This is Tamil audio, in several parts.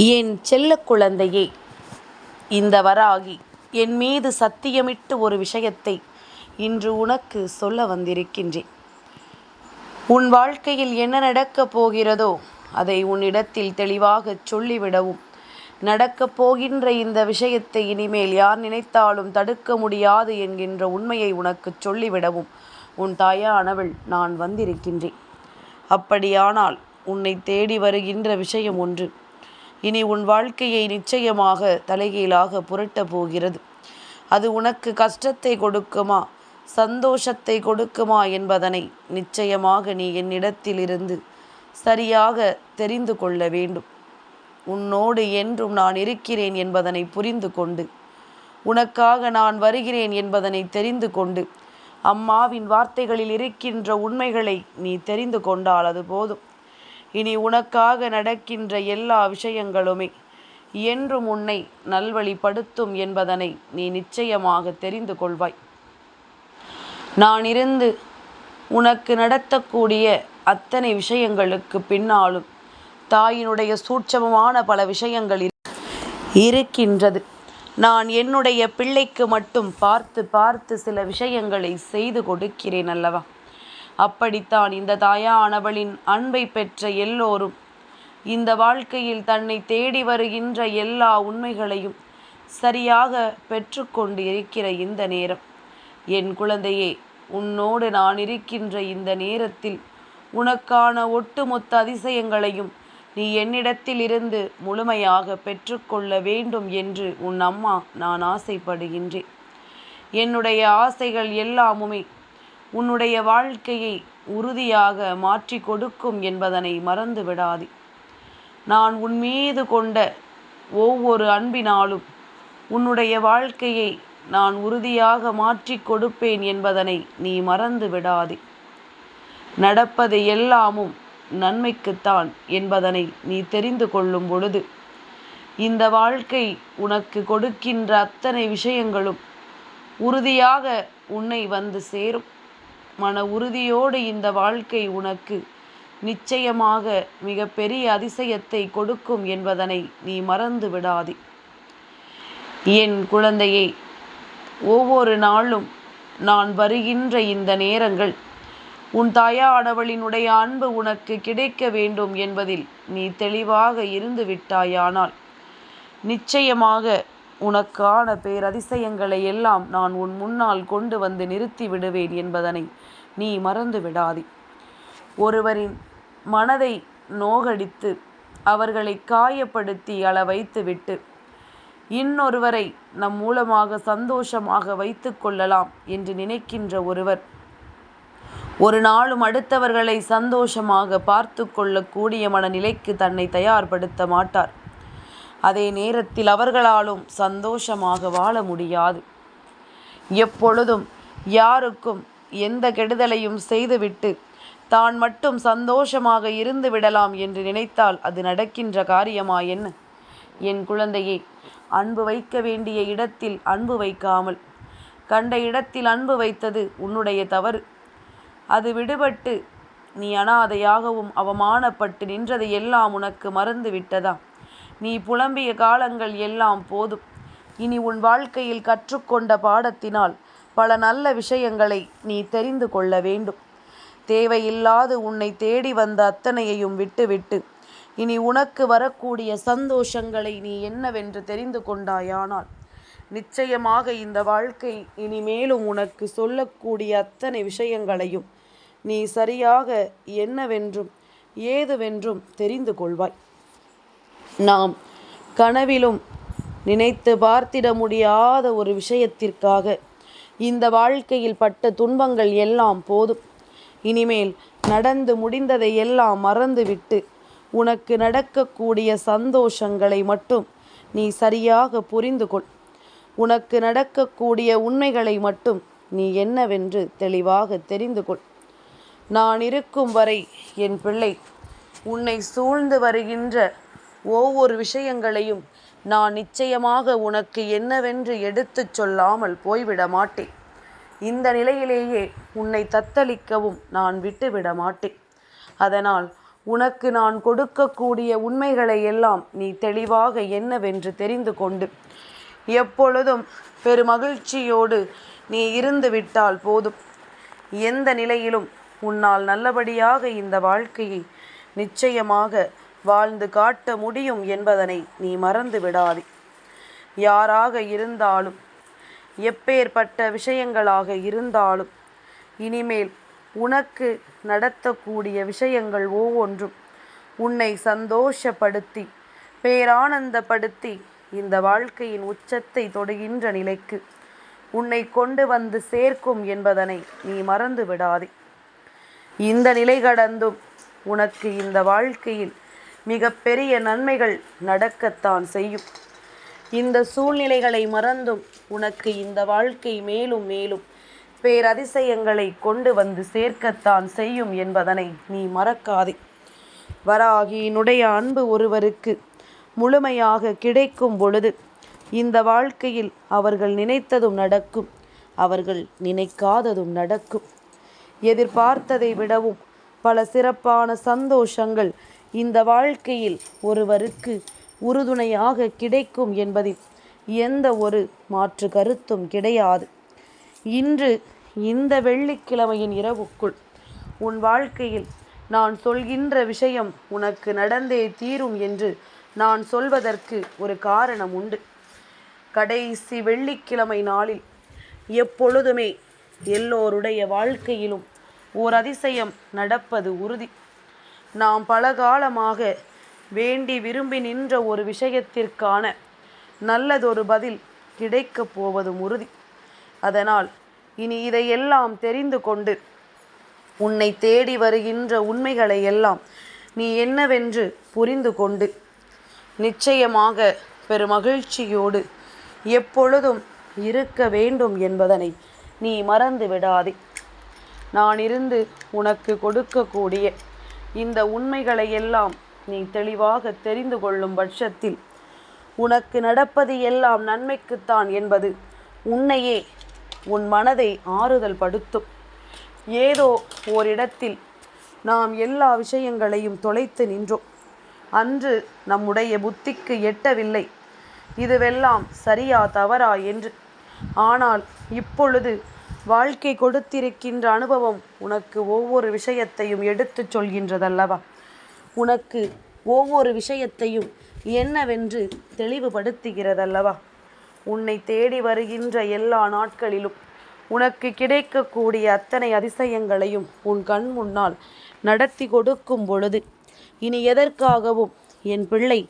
என் செல்ல குழந்தையே இந்த வராகி என் மீது சத்தியமிட்டு ஒரு விஷயத்தை இன்று உனக்கு சொல்ல வந்திருக்கின்றேன். உன் வாழ்க்கையில் என்ன நடக்கப் போகிறதோ அதை உன்னிடத்தில் தெளிவாகச் சொல்லிவிடவும். நடக்கப் போகின்ற இந்த விஷயத்தை இனிமேல் யார் நினைத்தாலும் தடுக்க முடியாது என்கின்ற உண்மையை உனக்குச் சொல்லிவிடவும். உன் தாயானவள் நான் வந்திருக்கின்றேன். அப்படியானால் உன்னை தேடி வருகின்ற விஷயம் ஒன்று. இனி உன் வாழ்க்கையை நிச்சயமாக தலைகீழாக புரட்டப் போகிறது. அது உனக்கு கஷ்டத்தை கொடுக்குமா? சந்தோஷத்தை கொடுக்குமா என்பதனை நிச்சயமாக நீ என்னிடத்திலிருந்து சரியாக தெரிந்து கொள்ள வேண்டும். உன்னோடு என்றும் நான் இருக்கிறேன் என்பதனை புரிந்து கொண்டு உனக்காக நான் வருகிறேன் என்பதனை தெரிந்து கொண்டு அம்மாவின் வார்த்தைகளில் இருக்கின்ற உண்மைகளை நீ தெரிந்து கொண்டால் அது போதும். இனி உனக்காக நடக்கின்ற எல்லா விஷயங்களுமே என்றும் உன்னை நல்வழிப்படுத்தும் என்பதனை நீ நிச்சயமாக தெரிந்து கொள்வாய். நான் இருந்து உனக்கு நடத்தக்கூடிய அத்தனை விஷயங்களுக்கு பின்னாலும் தாயினுடைய சூட்சமமான பல விஷயங்கள் இருக்கின்றது. நான் என்னுடைய பிள்ளைக்கு மட்டும் பார்த்து பார்த்து சில விஷயங்களை செய்து கொடுக்கிறேன் அல்லவா? அப்படித்தான் இந்த தாயானவளின் அன்பை பெற்ற எல்லோரும் இந்த வாழ்க்கையில் தன்னை தேடி வருகின்ற எல்லா உண்மைகளையும் சரியாக பெற்றுக்கொண்டு இருக்கிற இந்த நேரம். என் குழந்தையே உன்னோடு நான் இருக்கின்ற இந்த நேரத்தில் உனக்கான ஒட்டுமொத்த அதிசயங்களையும் நீ என்னிடத்தில் இருந்து முழுமையாக பெற்றுக்கொள்ள வேண்டும் என்று உன் அம்மா நான் ஆசைப்படுகின்றேன். என்னுடைய ஆசைகள் எல்லாமுமே உன்னுடைய வாழ்க்கையை உறுதியாக மாற்றி கொடுக்கும் என்பதனை மறந்து விடாதே. நான் உன் மீது கொண்ட ஒவ்வொரு அன்பினாலும் உன்னுடைய வாழ்க்கையை நான் உறுதியாக மாற்றி கொடுப்பேன் என்பதனை நீ மறந்து விடாதே. நடப்பது எல்லாமும் நன்மைக்குத்தான் என்பதனை நீ தெரிந்து கொள்ளும் பொழுது இந்த வாழ்க்கை உனக்கு கொடுக்கின்ற அத்தனை விஷயங்களும் உறுதியாக உன்னை வந்து சேரும். மன உறுதியோடு இந்த வாழ்க்கை உனக்கு. நிச்சயமாக மிகப்பெரிய அதிசயத்தை கொடுக்கும் என்பதனை நீ மறந்து விடாதே. என் குழந்தையை ஒவ்வொரு நாளும் நான் வருகின்ற இந்த நேரங்கள் உன் தாயாடவளினுடைய அன்பு உனக்கு கிடைக்க வேண்டும் என்பதில் நீ தெளிவாக இருந்து விட்டாயானால் நிச்சயமாக உனக்கான பேரதிசயங்களை எல்லாம் நான் உன் முன்னால் கொண்டு வந்து நிறுத்தி விடுவேன் என்பதனை நீ மறந்து விடாதே. ஒருவரின் மனதை நோகடித்து அவர்களை காயப்படுத்தி அள வைத்துவிட்டு இன்னொருவரை நம் மூலமாக சந்தோஷமாக வைத்து கொள்ளலாம் என்று நினைக்கின்ற ஒருவர் ஒரு நாளும் அடுத்தவர்களை சந்தோஷமாக பார்த்து கொள்ளக்கூடிய மனநிலைக்கு தன்னை தயார்படுத்த மாட்டார். அதே நேரத்தில் அவர்களாலும் சந்தோஷமாக வாழ முடியாது. எப்பொழுதும் யாருக்கும் எந்த கெடுதலையும் செய்துவிட்டு தான் மட்டும் சந்தோஷமாக இருந்து விடலாம் என்று நினைத்தால் அது நடக்கின்ற காரியமா என்ன? என் குழந்தையே அன்பு வைக்க வேண்டிய இடத்தில் அன்பு வைக்காமல் கண்ட இடத்தில் அன்பு வைத்தது உன்னுடைய தவறு. அது விடுபட்டு நீ அனாதையாகவும் அவமானப்பட்டு நின்றது எல்லாம் உனக்கு மறந்து விட்டதா நீ புலம்பிய காலங்கள் எல்லாம் போதும். இனி உன் வாழ்க்கையில் கற்றுக்கொண்ட பாடத்தினால் பல நல்ல விஷயங்களை நீ தெரிந்து கொள்ள வேண்டும். தேவையில்லாது உன்னை தேடி வந்த அத்தனையையும் விட்டுவிட்டு இனி உனக்கு வரக்கூடிய சந்தோஷங்களை நீ என்னவென்று தெரிந்து கொண்டாயானால் நிச்சயமாக இந்த வாழ்க்கை இனிமேலும் உனக்கு சொல்லக்கூடிய அத்தனை விஷயங்களையும் நீ சரியாக என்னவென்றும் ஏதுவென்றும் தெரிந்து கொள்வாய். நாம் கனவிலும் நினைத்து பார்த்திட முடியாத ஒரு விஷயத்திற்காக இந்த வாழ்க்கையில் பட்ட துன்பங்கள் எல்லாம் போதும். இனிமேல் நடந்து முடிந்ததை எல்லாம் மறந்துவிட்டு உனக்கு நடக்கக்கூடிய சந்தோஷங்களை மட்டும் நீ சரியாக புரிந்து கொள். உனக்கு நடக்கக்கூடிய உண்மைகளை மட்டும் நீ என்னவென்று தெளிவாக தெரிந்து கொள். நான் இருக்கும் வரை என் பிள்ளை உன்னை சூழ்ந்து வருகின்ற ஒவ்வொரு விஷயங்களையும் நான் நிச்சயமாக உனக்கு என்னவென்று எடுத்துச் சொல்லாமல் போய்விட மாட்டேன். இந்த நிலையிலேயே உன்னை தத்தளிக்கவும் நான் விட்டுவிட மாட்டேன். அதனால் உனக்கு நான் கொடுக்கக்கூடிய உண்மைகளை எல்லாம் நீ தெளிவாக என்னவென்று தெரிந்து கொண்டு எப்பொழுதும் பெருமகிழ்ச்சியோடு நீ இருந்து விட்டால் போதும். எந்த நிலையிலும் உன்னால் நல்லபடியாக இந்த வாழ்க்கையை நிச்சயமாக வாழ்ந்து காட்ட முடியும் என்பதனை நீ மறந்து விடாதே. யாராக இருந்தாலும் எப்பேற்பட்ட விஷயங்களாக இருந்தாலும் இனிமேல் உனக்கு நடத்தக்கூடிய விஷயங்கள் ஒவ்வொன்றும் உன்னை சந்தோஷப்படுத்தி பேரானந்தப்படுத்தி இந்த வாழ்க்கையின் உச்சத்தை தொடுகின்ற நிலைக்கு உன்னை கொண்டு வந்து சேர்க்கும் என்பதனை நீ மறந்து விடாதே. இந்த நிலை கடந்தும் உனக்கு இந்த வாழ்க்கையில் மிகப்பெரிய நன்மைகள் நடக்கத்தான் செய்யும். இந்த சூழ்நிலைகளை மறந்தும் உனக்கு இந்த வாழ்க்கை மேலும் மேலும் பேரதிசயங்களை கொண்டு வந்து சேர்க்கத்தான் செய்யும் என்பதனை நீ மறக்காதே. வராகியினுடைய அன்பு ஒருவருக்கு முழுமையாக கிடைக்கும் பொழுது இந்த வாழ்க்கையில் அவர்கள் நினைத்ததும் நடக்கும் அவர்கள் நினைக்காததும் நடக்கும். எதிர்பார்த்ததை விடவும் பல சிறப்பான சந்தோஷங்கள் இந்த வாழ்க்கையில் ஒருவருக்கு உறுதுணையாக கிடைக்கும் என்பதில் எந்த ஒரு மாற்று கருத்தும் கிடையாது. இன்று இந்த வெள்ளிக்கிழமையின் இரவுக்குள் உன் வாழ்க்கையில் நான் சொல்கின்ற விஷயம் உனக்கு நடந்தே தீரும் என்று நான் சொல்வதற்கு ஒரு காரணம் உண்டு. கடைசி வெள்ளிக்கிழமை நாளில் எப்பொழுதுமே எல்லோருடைய வாழ்க்கையிலும் ஓர் அதிசயம் நடப்பது உறுதி. நாம் பல காலமாக வேண்டி விரும்பி நின்ற ஒரு விஷயத்திற்கான நல்லதொரு பதில் கிடைக்கப் போவதும் உறுதி. அதனால் இனி இதையெல்லாம் தெரிந்து கொண்டு உன்னை தேடி வருகின்ற உண்மைகளை எல்லாம் நீ என்னவென்று புரிந்து கொண்டு நிச்சயமாக பெருமகிழ்ச்சியோடு எப்பொழுதும் இருக்க வேண்டும் என்பதனை நீ மறந்து விடாதே. நான் இருந்து உனக்கு கொடுக்கக்கூடிய இந்த உண்மைகளை எல்லாம் நீ தெளிவாக தெரிந்து கொள்ளும் பட்சத்தில் உனக்கு நடப்பது எல்லாம் நன்மைக்குத்தான் என்பது உன்னையே உன் மனதை ஆறுதல் படுத்தும். ஏதோ ஓரிடத்தில் நாம் எல்லா விஷயங்களையும் தொலைத்து நின்றோம். அன்று நம்முடைய புத்திக்கு எட்டவில்லை. இதுவெல்லாம் சரியா தவறா என்று. ஆனால் இப்பொழுது வாழ்க்கை கொடுத்திருக்கின்ற அனுபவம் உனக்கு ஒவ்வொரு விஷயத்தையும் எடுத்துச் சொல்கின்றதல்லவா? உனக்கு ஒவ்வொரு விஷயத்தையும் என்னவென்று தெளிவுபடுத்துகிறதல்லவா? உன்னை தேடி வருகின்ற எல்லா நாட்களிலும் உனக்கு கிடைக்கக்கூடிய அத்தனை அதிசயங்களையும் உன் கண் முன்னால் நடத்தி கொடுக்கும் பொழுது இனி எதற்காகவும் என் பிள்ளை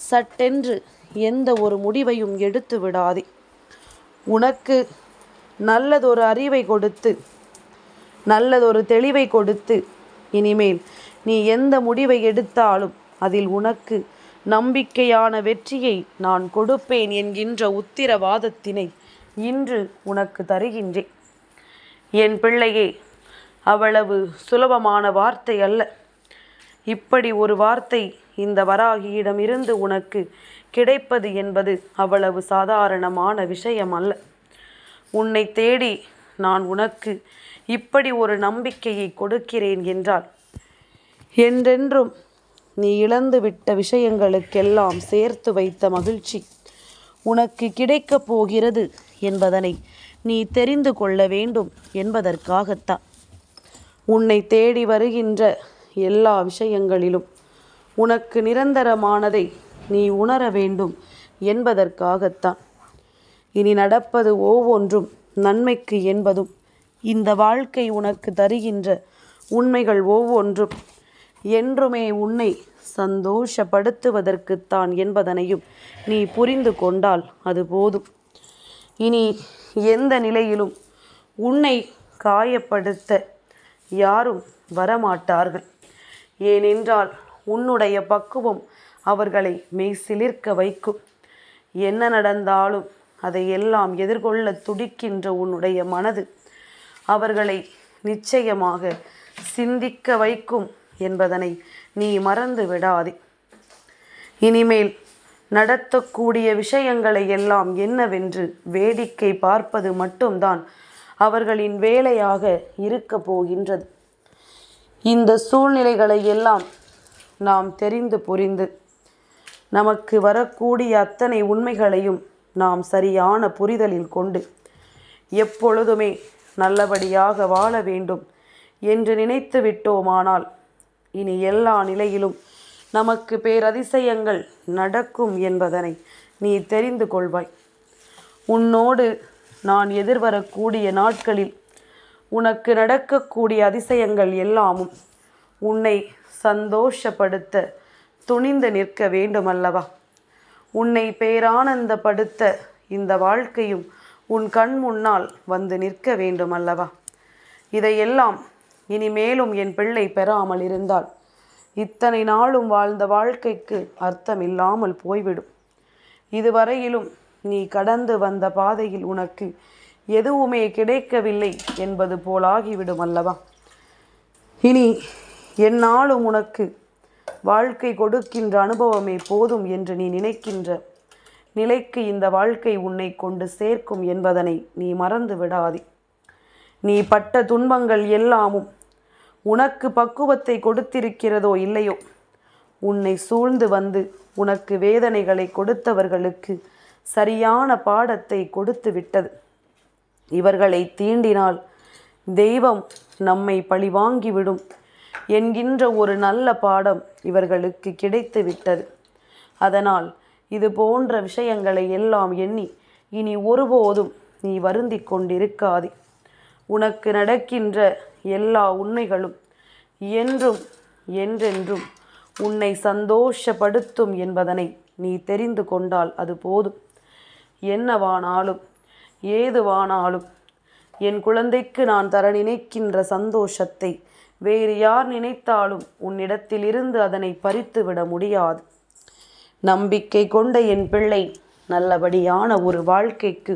சட்டென்று எந்த ஒரு முடிவையும் எடுத்து விடாதே உனக்கு நல்லதொரு அறிவை கொடுத்து நல்லதொரு தெளிவை கொடுத்து இனிமேல் நீ எந்த முடிவை எடுத்தாலும் அதில் உனக்கு நம்பிக்கையான வெற்றியை நான் கொடுப்பேன் என்கின்ற உத்திரவாதத்தினை இன்று உனக்கு தருகின்றேன். என் பிள்ளையே அவ்வளவு சுலபமான வார்த்தை அல்ல. இப்படி ஒரு வார்த்தை இந்த வராகியிடமிருந்து உனக்கு கிடைப்பது என்பது அவ்வளவு சாதாரணமான விஷயம் அல்ல உன்னை தேடி நான் உனக்கு இப்படி ஒரு நம்பிக்கையை கொடுக்கிறேன் என்றால் என்றென்றும் நீ இழந்துவிட்ட விஷயங்களுக்கெல்லாம் சேர்த்து வைத்த மகிழ்ச்சி உனக்கு கிடைக்கப் போகிறது என்பதனை நீ தெரிந்து கொள்ள வேண்டும் என்பதற்காகத்தான். உன்னை தேடி வருகின்ற எல்லா விஷயங்களிலும் உனக்கு நிரந்தரமானதை நீ உணர வேண்டும் என்பதற்காகத்தான். இனி நடப்பது ஒவ்வொன்றும் நன்மைக்கு என்பதும். இந்த வாழ்க்கை உனக்கு தருகின்ற உண்மைகள் ஒவ்வொன்றும். என்றுமே உன்னை சந்தோஷப்படுத்துவதற்குத்தான் என்பதனையும் நீ புரிந்து கொண்டால் அது போதும். இனி எந்த நிலையிலும் உன்னை காயப்படுத்த யாரும் வரமாட்டார்கள். ஏனென்றால் உன்னுடைய பக்குவம் அவர்களை மெய் சிலிர்க்க வைக்கும். என்ன நடந்தாலும் அதை எல்லாம் எதிர்கொள்ள துடிக்கின்ற உன்னுடைய மனது அவர்களை நிச்சயமாக சிந்திக்க வைக்கும் என்பதனை நீ மறந்து விடாதே. இனிமேல் நடத்தக்கூடிய விஷயங்களை எல்லாம் என்னவென்று வேடிக்கை பார்ப்பது மட்டும்தான் அவர்களின் வேலையாக இருக்க போகின்றது. இந்த சூழ்நிலைகளை எல்லாம் நாம் தெரிந்து புரிந்து நமக்கு வரக்கூடிய அத்தனை உண்மைகளையும் நாம் சரியான புரிதலில் கொண்டு எப்பொழுதுமே நல்லபடியாக வாழ வேண்டும் என்று நினைத்து விட்டோமானால் இனி எல்லா நிலையிலும் நமக்கு பேரதிசயங்கள் நடக்கும் என்பதனை நீ தெரிந்து கொள்வாய். உன்னோடு நான் எதிர்வரக்கூடிய நாட்களில் உனக்கு நடக்கக்கூடிய அதிசயங்கள் எல்லாமும் உன்னை சந்தோஷப்படுத்த துணிந்து நிற்க வேண்டுமல்லவா? உன்னை பேரானந்தப்படுத்த இந்த வாழ்க்கையும் உன் கண் முன்னால் வந்து நிற்க வேண்டும் அல்லவா இதையெல்லாம் இனிமேலும் என் பிள்ளை பெறாமல் இருந்தால் இத்தனை நாளும் வாழ்ந்த வாழ்க்கைக்கு அர்த்தம் இல்லாமல் போய்விடும். இதுவரையிலும் நீ கடந்து வந்த பாதையில் உனக்கு எதுவுமே கிடைக்கவில்லை என்பது போலாகிவிடும் அல்லவா இனி என்னாலும் உனக்கு வாழ்க்கை கொடுக்கின்ற அனுபவமே போதும் என்று நீ நினைக்கின்ற நிலைக்கு இந்த வாழ்க்கை உன்னை கொண்டு சேர்க்கும் என்பதனை நீ மறந்து விடாதே. நீ பட்ட துன்பங்கள் எல்லாமும் உனக்கு பக்குவத்தை கொடுத்திருக்கிறதோ இல்லையோ உன்னை சூழ்ந்து வந்து உனக்கு வேதனைகளை கொடுத்தவர்களுக்கு சரியான பாடத்தை கொடுத்து விட்டது. இவர்களை தீண்டினால் தெய்வம் நம்மை பழிவாங்கிவிடும். என்கின்ற ஒரு நல்ல பாடம் இவர்களுக்கு கிடைத்து விட்டது. அதனால் இது போன்ற விஷயங்களை எல்லாம் எண்ணி இனி ஒருபோதும் நீ வருந்தி கொண்டிருக்காதே. உனக்கு நடக்கின்ற எல்லா உண்மைகளும் என்றும் என்றென்றும் உன்னை சந்தோஷப்படுத்தும் என்பதனை நீ தெரிந்து கொண்டால் அது போதும். என்னவானாலும் ஏதுவானாலும் என் குழந்தைக்கு நான் தர நினைக்கின்ற சந்தோஷத்தை வேறு யார் நினைத்தாலும் உன்னிடத்திலிருந்து அதனை பறித்துவிட முடியாது. நம்பிக்கை கொண்ட என் பிள்ளை நல்லபடியான ஒரு வாழ்க்கைக்கு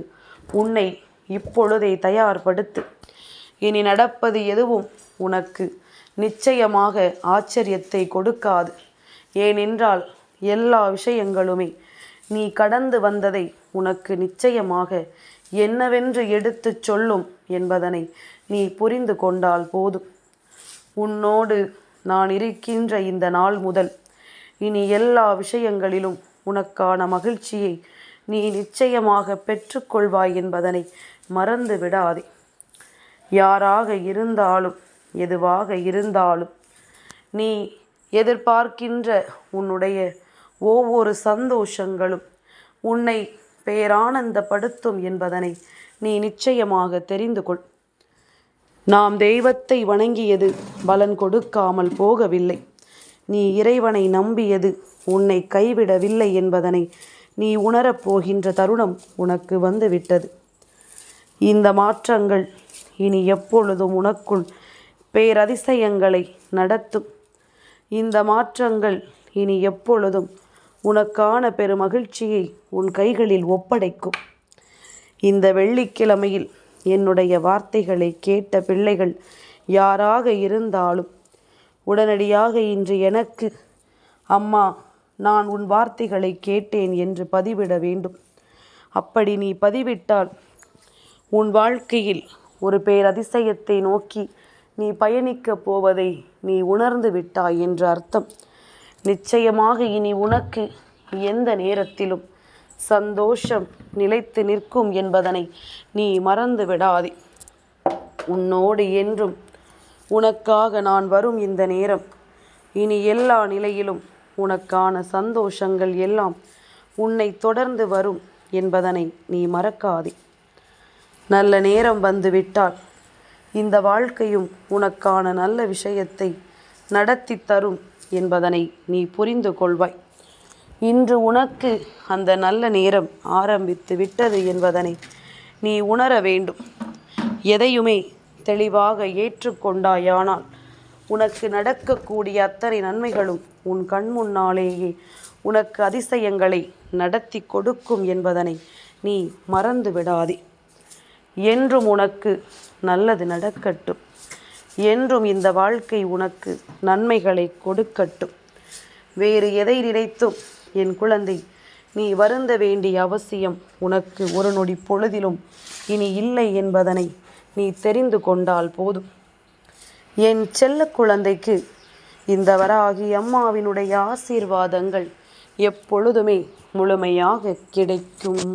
உன்னை இப்பொழுதே தயார்படுத்து. இனி நடப்பது எதுவும் உனக்கு நிச்சயமாக ஆச்சரியத்தை கொடுக்காது. ஏனென்றால் எல்லா விஷயங்களுமே நீ கடந்து வந்ததை உனக்கு நிச்சயமாக என்னவென்று எடுத்துச் சொல்லும் என்பதனை நீ புரிந்து கொண்டால் போதும். உன்னோடு நான் இருக்கின்ற இந்த நாள் முதல். இனி எல்லா விஷயங்களிலும் உனக்கான மகிழ்ச்சியை நீ நிச்சயமாக பெற்றுக்கொள்வாய் என்பதனை மறந்து விடாதே. யாராக இருந்தாலும் எதுவாக இருந்தாலும் நீ எதிர்பார்க்கின்ற உன்னுடைய ஒவ்வொரு சந்தோஷங்களும் உன்னை பேரானந்தப்படுத்தும் என்பதனை நீ நிச்சயமாக தெரிந்து கொள். நாம் தெய்வத்தை வணங்கியது பலன் கொடுக்காமல் போகவில்லை. நீ இறைவனை நம்பியது உன்னை கைவிடவில்லை என்பதனை நீ உணரப்போகின்ற தருணம் உனக்கு வந்துவிட்டது. இந்த மாற்றங்கள் இனி எப்பொழுதும் உனக்குள் பேரதிசயங்களை நடத்தும். இந்த மாற்றங்கள் இனி எப்பொழுதும் உனக்கான பெருமகிழ்ச்சியை உன் கைகளில் ஒப்படைக்கும். இந்த வெள்ளிக்கிழமையில் என்னுடைய வார்த்தைகளை கேட்ட பிள்ளைகள் யாராக இருந்தாலும் உடனடியாக இன்று எனக்கு அம்மா நான் உன் வார்த்தைகளை கேட்டேன் என்று பதிவிட வேண்டும். அப்படி நீ பதிவிட்டால் உன் வாழ்க்கையில் ஒரு பேரதிசயத்தை நோக்கி நீ பயணிக்கப் போவதை நீ உணர்ந்து விட்டாய் என்று அர்த்தம். நிச்சயமாக இனி உனக்கு எந்த நேரத்திலும் சந்தோஷம் நிலைத்து நிற்கும் என்பதனை நீ மறந்து விடாதே. உன்னோடு என்றும் உனக்காக நான் வரும் இந்த நேரம். இனி எல்லா நிலையிலும் உனக்கான சந்தோஷங்கள் எல்லாம் உன்னை தொடர்ந்து வரும் என்பதனை நீ மறக்காதே. நல்ல நேரம் வந்துவிட்டால் இந்த வாழ்க்கையும் உனக்கான நல்ல விஷயத்தை நடத்தி தரும் என்பதனை நீ புரிந்து கொள்வாய். இன்று உனக்கு அந்த நல்ல நேரம் ஆரம்பித்து விட்டது என்பதனை நீ உணர வேண்டும். எதையுமே தெளிவாக ஏற்றுக்கொண்டாயானால் உனக்கு நடக்கக்கூடிய அத்தனை நன்மைகளும் உன் கண் முன்னாலேயே உனக்கு அதிசயங்களை நடத்தி கொடுக்கும் என்பதனை நீ மறந்து விடாதே. என்றும் உனக்கு நல்லது நடக்கட்டும். என்றும் இந்த வாழ்க்கை உனக்கு நன்மைகளை கொடுக்கட்டும். வேறு எதை நினைத்தும் என் குழந்தை நீ வருந்த வேண்டிய அவசியம் உனக்கு ஒரு நொடி பொழுதிலும் இனி இல்லை என்பதனை நீ தெரிந்து கொண்டால் போதும். என் செல்ல குழந்தைக்கு இந்த வராகி அம்மாவினுடைய ஆசீர்வாதங்கள் எப்பொழுதுமே முழுமையாக கிடைக்கும்.